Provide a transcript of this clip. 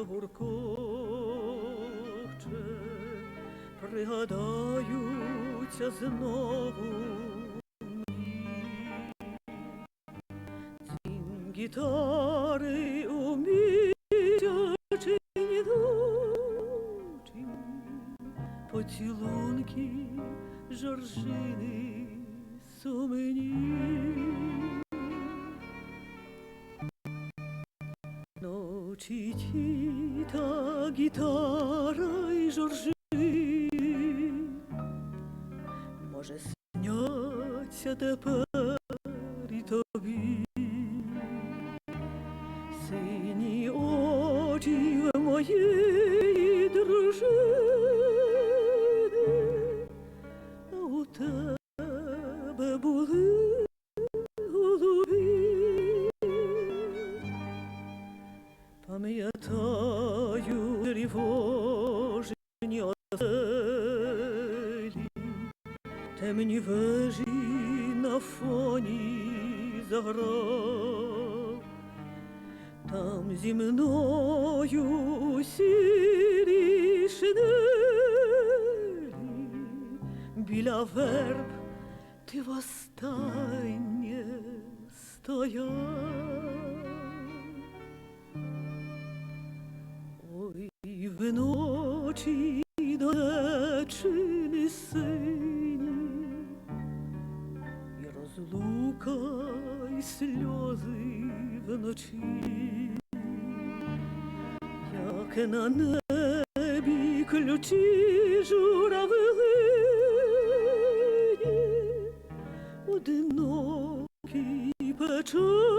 загуркоче, пригадаються знову. Дзвін гітари у місячині ночі, поцілунки жоржини сумені. Ті та гітара й жоржи, може, сняться тепер і тобі. Сині очі моєї дружини, а у тебе були Пам'ятаю тривожені оселі, темні вежі на фоні заграв. Там зі мною у сірій шинелі, біля верб ти востаннє стояв. Ночі до дечини сині, і розлука, і сльози вночі, як на небі ключі журавлині, одинокий печаль